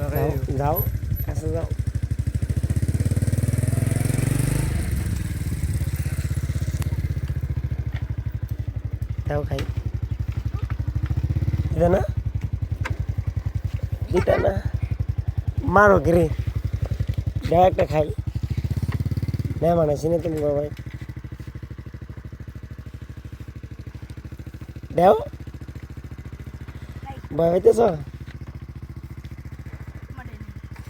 যাও যাও কাছে যাও দাও খাই দিদা না দিতা না মারো গিরে দাও একটা খাই। না মানাইছি না তুমি বাবাই দাও। ভয় পাইতেছ?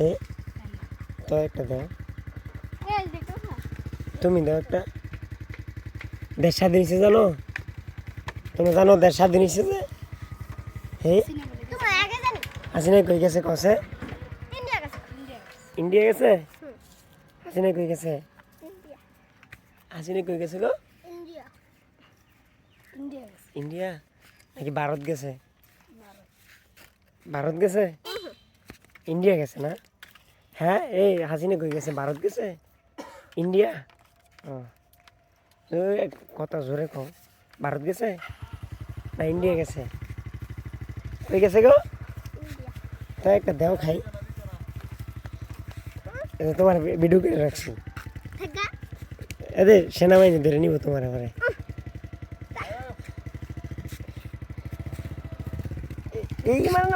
এ, তো একটা দাও। তুমি দাও একটা। দেড় স্বাধীন হিসেবে জানো? তুমি জানো দেড় স্বাধীন হিসেবে হে? হাসিনা কই গেছে কসে? ইন্ডিয়া গেছে? হাসিনা কই গেছে? হাসিনা কই গেছে গো? ইন্ডিয়া? নাকি ভারত গেছে? ভারত গেছে? ইন্ডিয়া গেছে না? হ্যাঁ এই হাসিনা কই গেছে? ভারত গেছে? ইন্ডিয়া? ও। কথা জোরে কও। ভারত গেছে? না ইন্ডিয়া গেছে? কই গেছে গো? তাই একটা দেও খাই। এটা তোমার ভিডিও করে রাখছি। এদের সেনাবাহিনী ধরে নিব তোমার এবারে। এই মানে